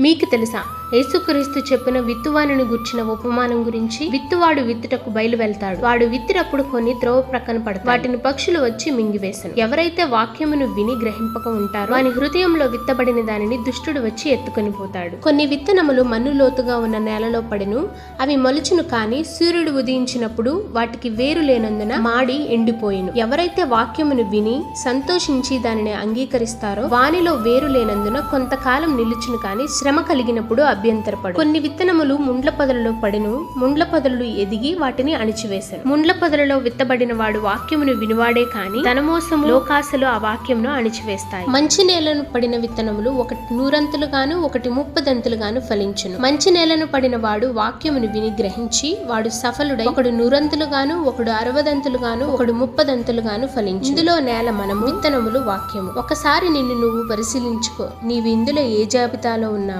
మీకు తెలుసా? యేసుక్రీస్తు చెప్పిన విత్తువాణిని గుర్చిన ఉపమానం గురించి విత్తువాడు విత్తుటకు బయలు వెళ్తాడు. వాడు విత్తినప్పుడు కొన్ని త్రోవ ప్రక్కన పడతాడు వాటిని పక్షులు వచ్చి మింగివేసను. ఎవరైతే వాక్యమును విని గ్రహింపక ఉంటారో వాని హృదయంలో విత్తబడిన దానిని దుష్టుడు వచ్చి ఎత్తుకొని పోతాడు. కొన్ని విత్తనములు మన్ను లోతుగా ఉన్న నేలలో పడెను. అవి మొలచును కాని సూర్యుడు ఉదయించినప్పుడు వాటికి వేరు లేనందున మాడి ఎండిపోయిను. ఎవరైతే వాక్యమును విని సంతోషించి దానిని అంగీకరిస్తారో వానిలో వేరు లేనందున కొంతకాలం నిలుచును కాని శ్రమ కలిగినప్పుడు అభ్యంతరపడు. కొన్ని విత్తనములు ముండ్ల పొదలలో పడిను ముండ్ల పొదలు ఎదిగి వాటిని అణిచివేశారు ముండ్ల పొదలలో విత్తబడిన వాడు వాక్యమును వినివాడే కాని ధనమోసము లోకాశలు ఆ వాక్యమును అణిచివేస్తాయి. మంచి నేలను పడిన విత్తనములు ఒకటి నూరంతులుగాను ఒకటి ముప్పదంతులుగాను ఫలించును. మంచి నేలను పడిన వాడు వాక్యమును విని గ్రహించి వాడు సఫలుడై ఒకడు నూరంతులుగాను ఒకడు అరవదంతులుగాను ఒకడు ముప్పదంతులుగాను ఫలించు ఇందులో నేల మనము విత్తనములు వాక్యము. ఒకసారి నిన్ను నువ్వు పరిశీలించుకో. నీవు ఇందులో ఏ జాబితాలో ఉన్నావు?